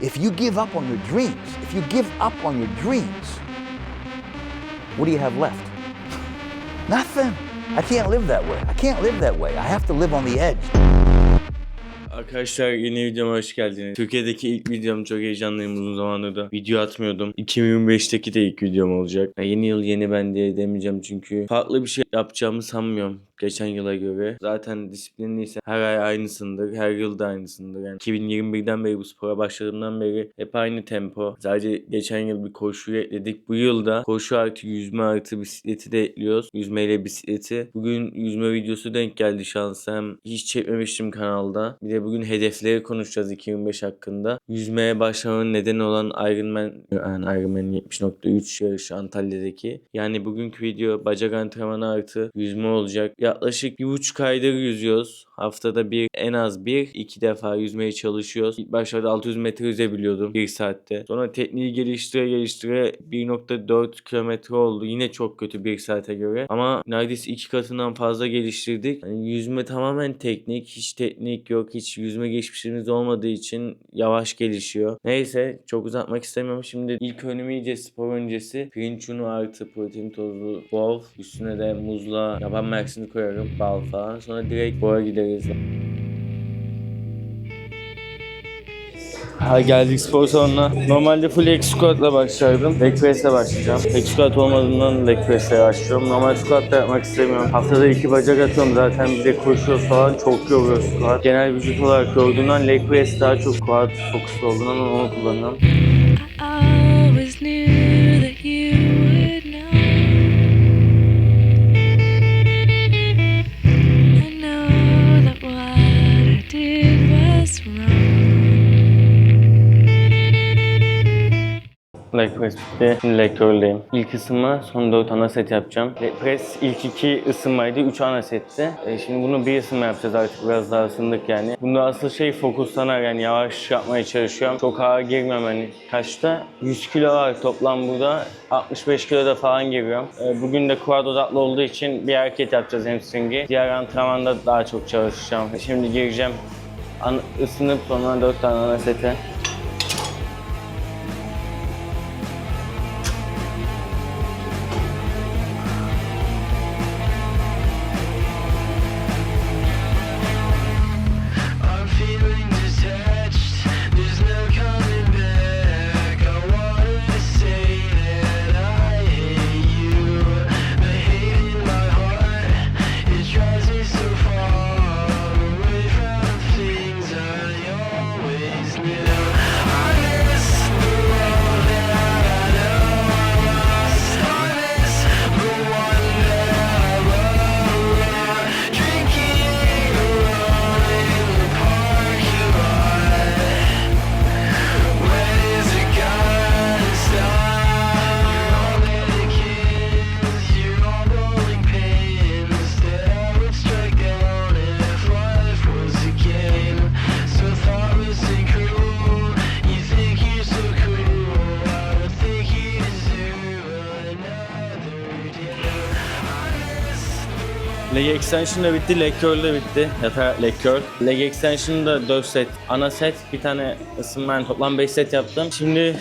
If you give up on your dreams, if you give up on your dreams, what do you have left? Nothing. I can't live that way. I can't live that way. I have to live on the edge. Arkadaşlar yeni videoma hoş geldiniz. Türkiye'deki ilk videom çok heyecanlıyım uzun zamandır da video atmıyordum. 2025'teki de ilk videom olacak. Ya yeni yıl yeni ben diye demeyeceğim çünkü farklı bir şey yapacağımı sanmıyorum geçen yıla göre. Zaten disiplinliyse her ay aynısındır, her yıl da aynısındır. Yani 2021'den beri bu spora başladığımdan beri hep aynı tempo. Sadece geçen yıl bir koşu ekledik. Bu yılda koşu artı yüzme artı bisikleti de ekliyoruz. Yüzmeyle bisikleti. Bugün yüzme videosu denk geldi şansa. Hem hiç çekmemiştim kanalda. Bir de bugün hedefleri konuşacağız 2025 hakkında. Yüzmeye başlamanın nedeni olan Ironman yani Ironman 70.3 yarışı Antalya'daki. Yani bugünkü video bacak antrenmanı artı yüzme olacak. Yaklaşık bir buçuk aydır yüzüyoruz. Haftada bir en az bir iki defa yüzmeye çalışıyoruz. İlk başlarda 600 metre yüzebiliyordum bir saatte. Sonra tekniği geliştire geliştire 1.4 kilometre oldu. Yine çok kötü bir saate göre. Ama neredeyse iki katından fazla geliştirdik. Yani yüzme tamamen teknik. Hiç teknik yok. Hiç yüzme geçmişimiz olmadığı için yavaş gelişiyor. Neyse çok uzatmak istemiyorum. Şimdi ilk önümü yiyeceğiz spor öncesi. Pirinç unu artı protein tozu bol. Üstüne de muzla yaban mersini koyarım. Bal falan. Sonra direkt boğa gideriz. Ha geldik spor salonuna. Normalde full leg squat'la başlardım. Leg press'le başlayacağım. Leg squat olmadığından leg press'le başlıyorum. Normal squat da yapmak istemiyorum. Haftada iki bacak atıyorum zaten. Bir de koşuyoruz falan. Çok yoruyor squat. Genel vücut olarak yorduğundan leg press daha çok squat fokuslu olduğundan onu kullanıyorum. Leg leg. İlk ısınma son 4 ana set yapacağım. Leg press ilk iki ısınmaydı. 3 ana setti. E, şimdi bunu bir ısınma yapacağız artık. Biraz daha ısındık yani. Bunda asıl şey fokuslanarak yani yavaş yapmaya çalışıyorum. Çok ağır girmem hani. Kaçta? 100 kilo var toplam burada. 65 kilo da falan giriyorum. E, bugün de quad odaklı olduğu için bir hareket yapacağız hamstring'i. Diğer antrenmanda daha çok çalışacağım. Şimdi gireceğim. An ısınıp sonra 4 tane ana sete. Leg extension da bitti, leg curl da bitti. Yatağa leg curl. Leg extension da 4 set. Ana set, bir tane ısınma yani toplam 5 set yaptım. Şimdi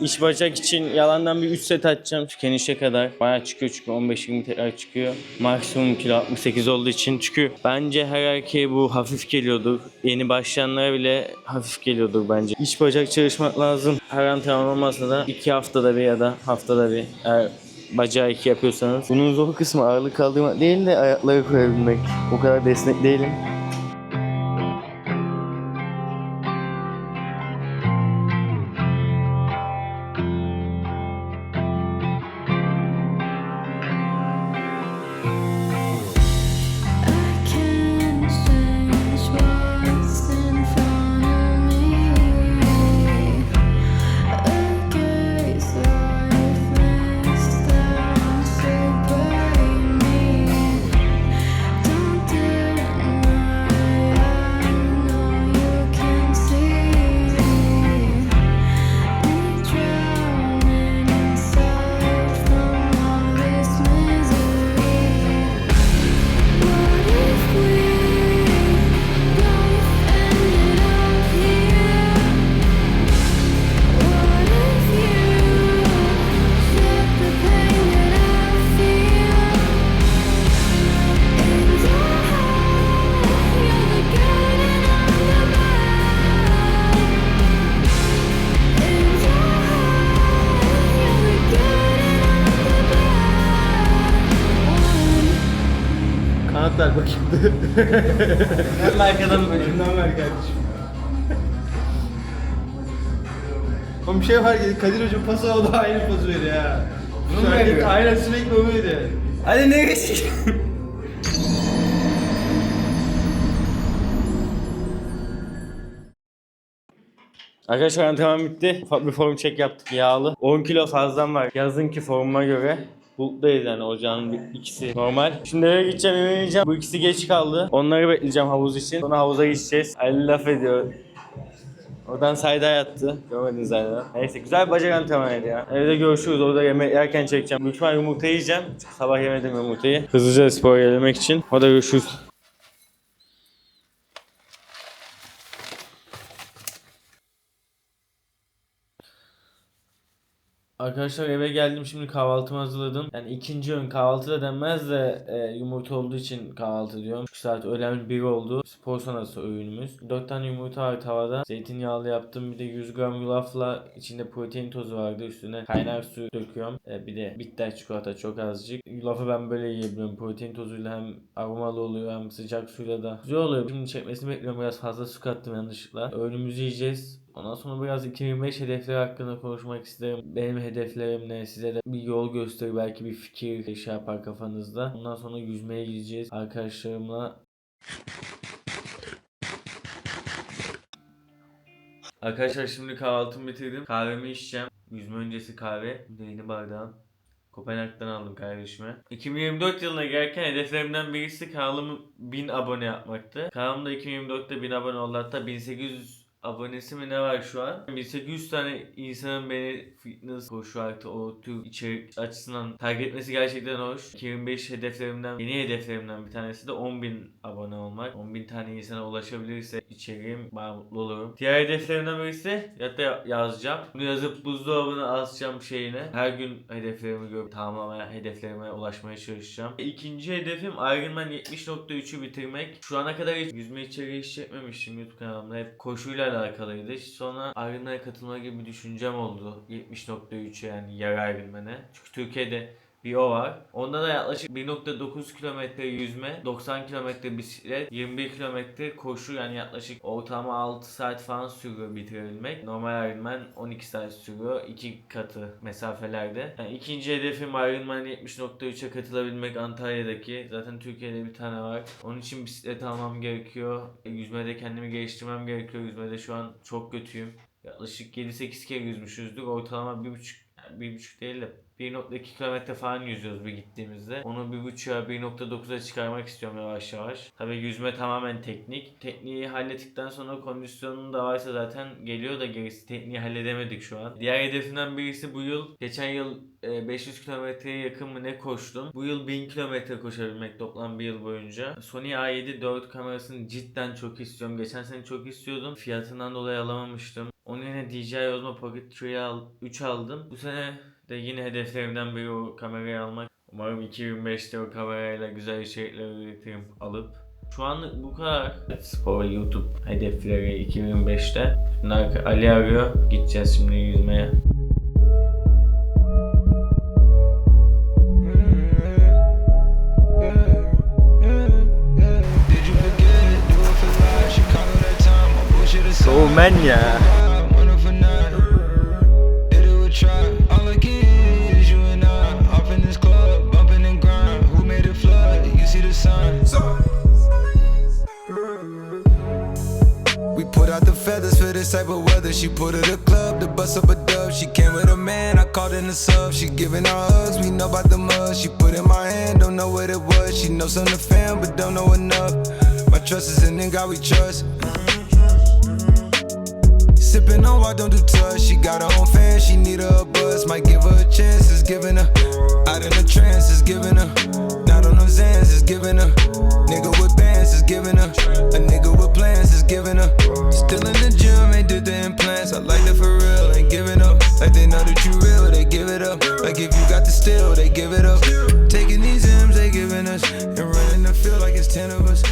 iç bacak için yalandan bir 3 set atacağım. Tükenişe kadar. Bayağı çıkıyor çünkü 15-20 tekrar çıkıyor. Maksimum kilo 68 olduğu için. Çünkü bence her erkeğe bu hafif geliyordur. Yeni başlayanlara bile hafif geliyordur bence. İç bacak çalışmak lazım. Her antrenman olmasa da 2 haftada bir ya da haftada bir. Eğer bacağı iki yapıyorsanız. Bunun zor kısmı ağırlık kaldırmak değil de ayakları koyabilmek. O kadar desnek değilim. Ver bakayım. Ben arkadan böyle. Önden ver kardeşim. Oğlum bir şey var ki Kadir Hoca pası o da aynı pozu veriyor ha. Bunu mu veriyor? aynen sürekli o veriyor. Hadi ne geçecek? Arkadaşlar antrenman bitti. Ufak bir form check yaptık yağlı. 10 kilo fazlam var. Yazınki formuma göre. Bulut'tayız yani ocağın ikisi normal. Şimdi eve gideceğim eve ineceğim. Bu ikisi geç kaldı. Onları bekleyeceğim havuz için. Sonra havuza gideceğiz. Ali laf ediyor. Oradan sayda yattı. Görmediniz hala. Neyse güzel bacak antrenmanıydı ya. Evde görüşürüz. Orada yemek yerken çekeceğim. Büyük yumurta yiyeceğim. Sabah yemedim yumurtayı. Hızlıca spor gelmek için. Orada görüşürüz. Arkadaşlar eve geldim şimdi kahvaltımı hazırladım. Yani ikinci öğün kahvaltı da denmez de e, yumurta olduğu için kahvaltı diyorum. 3 saat öğlen 1 oldu. Spor sonrası öğünümüz. 4 tane yumurta var tavada. Zeytinyağlı yaptım. Bir de 100 gram yulafla içinde protein tozu vardı. Üstüne kaynar su döküyorum. E, bir de bitter çikolata çok azıcık. Yulafı ben böyle yiyebiliyorum. Protein tozuyla hem aromalı oluyor hem sıcak suyla da güzel oluyor. Şimdi çekmesini bekliyorum. Biraz fazla su kattım yanlışlıkla. Öğünümüzü yiyeceğiz. Ondan sonra biraz 2025 hedefleri hakkında konuşmak isterim. Benim hedeflerim ne? Size de bir yol gösterir belki bir fikir şey yapar kafanızda. Ondan sonra yüzmeye gideceğiz arkadaşlarımla. Arkadaşlar şimdi kahvaltımı bitirdim. Kahvemi içeceğim. Yüzme öncesi kahve. Yeni bardağım. Kopenhag'dan aldım kardeşime. 2024 yılına girerken hedeflerimden birisi kanalımı 1000 abone yapmaktı. Kanalımda 2024'te 1000 abone oldu hatta 1800 abonesi mi ne var şu an? 1800 tane insanın beni fitness, koşu artı o tür içerik açısından takip etmesi gerçekten hoş. 2005 hedeflerimden, yeni hedeflerimden bir tanesi de 10.000 abone olmak. 10.000 tane insana ulaşabilirse içeriğim bayağı mutlu olurum. Diğer hedeflerimden birisi hatta ya- yazacağım. Bunu yazıp buzdolabına asacağım şeyine. Her gün hedeflerimi görüp tamamlamaya, hedeflerime ulaşmaya çalışacağım. İkinci hedefim Ironman 70.3'ü bitirmek. Şu ana kadar hiç yüzme içeriği hiç çekmemiştim YouTube kanalımda. Hep koşuyla alakalıydı. Sonra Ironman'a katılma gibi bir düşüncem oldu. 70.3'e yani yarı Ironman'e. Çünkü Türkiye'de bir o var. Onda da yaklaşık 1.9 kilometre yüzme, 90 kilometre bisiklet, 21 kilometre koşu yani yaklaşık ortalama 6 saat falan sürüyor bitirebilmek. Normal Ironman 12 saat sürüyor. iki katı mesafelerde. Yani ikinci hedefim Ironman 70.3'e katılabilmek Antalya'daki. Zaten Türkiye'de bir tane var. Onun için bisiklet almam gerekiyor. E, Yüzmede kendimi geliştirmem gerekiyor. Yüzmede şu an çok kötüyüm. Yaklaşık 7-8 kere yüzmüşüzdür. Ortalama 1.5 yani 1.5 değil de 1.2 kilometre falan yüzüyoruz bir gittiğimizde. Onu 1.5'a 1.9'a çıkarmak istiyorum yavaş yavaş. Tabii yüzme tamamen teknik. Tekniği hallettikten sonra kondisyonun da varsa zaten geliyor da gerisi tekniği halledemedik şu an. Diğer hedefimden birisi bu yıl. Geçen yıl e, 500 kilometreye yakın mı ne koştum. Bu yıl 1000 kilometre koşabilmek toplam bir yıl boyunca. Sony A7 4 kamerasını cidden çok istiyorum. Geçen sene çok istiyordum. Fiyatından dolayı alamamıştım. Onun yerine DJI Osmo Pocket 3 al, 3 aldım. Bu sene de yine hedeflerimden biri o kamerayı almak. Umarım 2025'te o kamerayla güzel içerikler üretirim alıp. Şu an bu kadar. Spor ve YouTube hedefleri 2025'te. Şimdi Ali arıyor. Gideceğiz şimdi yüzmeye. Did you forget? The signs. We put out the feathers for this type of weather. She put her the club to bust up a dub. She came with a man, I called in the sub. She giving her hugs, we know about the mud. She put in my hand, don't know what it was. She knows something to fam, but don't know enough. My trust is in the God we trust. Sipping on why don't do touch. She got her own fan, she need her a buzz. Might give her a chance, it's giving her. Out in a trance, it's giving her. Those ends, it's giving her. Nigga with bands, is giving her. A nigga with plans, is giving her. Still in the gym, ain't did the implants. I like it for real, ain't giving up. Like they know that you real, they give it up. Like if you got the steal, they give it up. Taking these M's, they giving us. And running the field like it's 10 of us.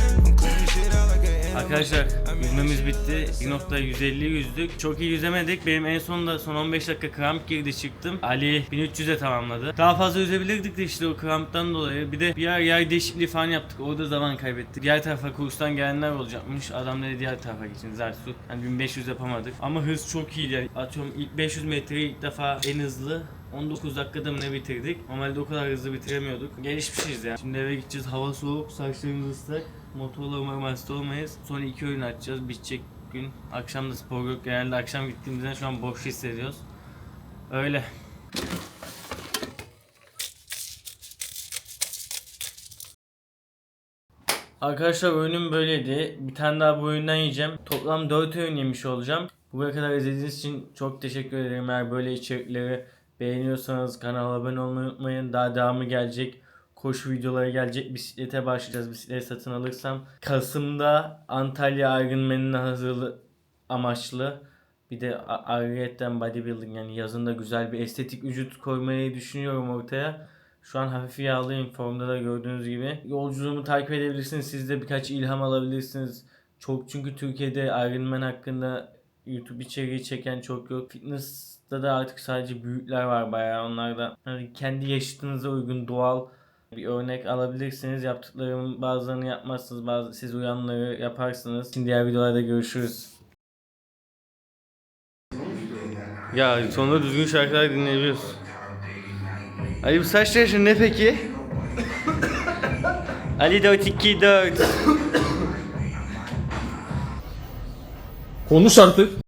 Arkadaşlar yüzmemiz bitti. 1.150 yüzdük. Çok iyi yüzemedik. Benim en sonunda son 15 dakika kramp girdi çıktım. Ali 1300'e tamamladı. Daha fazla yüzebilirdik de işte o kramptan dolayı. Bir de bir yer yer değişikliği falan yaptık. Orada zaman kaybettik. Diğer tarafa kurstan gelenler olacakmış. Adam dedi diğer tarafa geçin. Zersu. Hani 1500 yapamadık. Ama hız çok iyiydi. Yani atıyorum ilk 500 metreyi ilk defa en hızlı 19 dakikada mı ne bitirdik? Normalde o kadar hızlı bitiremiyorduk. Gelişmişiz ya. Şimdi eve gideceğiz. Hava soğuk, saçlarımız ıslak. Motorla umarım hasta olmayız. Sonra iki oyun açacağız. Bitecek gün. Akşam da spor yok. Genelde akşam gittiğimizden şu an boş hissediyoruz. Öyle. Arkadaşlar oyunum böyleydi. Bir tane daha bu oyundan yiyeceğim. Toplam 4 oyun yemiş olacağım. Buraya kadar izlediğiniz için çok teşekkür ederim. Eğer böyle içerikleri beğeniyorsanız kanala abone olmayı unutmayın. Daha devamı gelecek. Koşu videoları gelecek. Bisiklete başlayacağız. Bisiklet satın alırsam. Kasım'da Antalya Ironman'ine hazırlı amaçlı. Bir de ayrıyetten bodybuilding yani yazında güzel bir estetik vücut koymayı düşünüyorum ortaya. Şu an hafif yağlıyım formda da gördüğünüz gibi. Yolculuğumu takip edebilirsiniz. Siz de birkaç ilham alabilirsiniz. Çok çünkü Türkiye'de Ironman hakkında YouTube içeriği çeken çok yok. Fitness'ta da artık sadece büyükler var bayağı. Onlar da hani kendi yaşıtınıza uygun doğal bir örnek alabilirsiniz. Yaptıklarımın bazılarını yapmazsınız. Bazı siz uyanları yaparsınız. Şimdi diğer videolarda görüşürüz. Ya sonunda düzgün şarkılar dinleyebiliyoruz. Ali bu saç tıraşı ne peki? Ali 424 Konuş artık.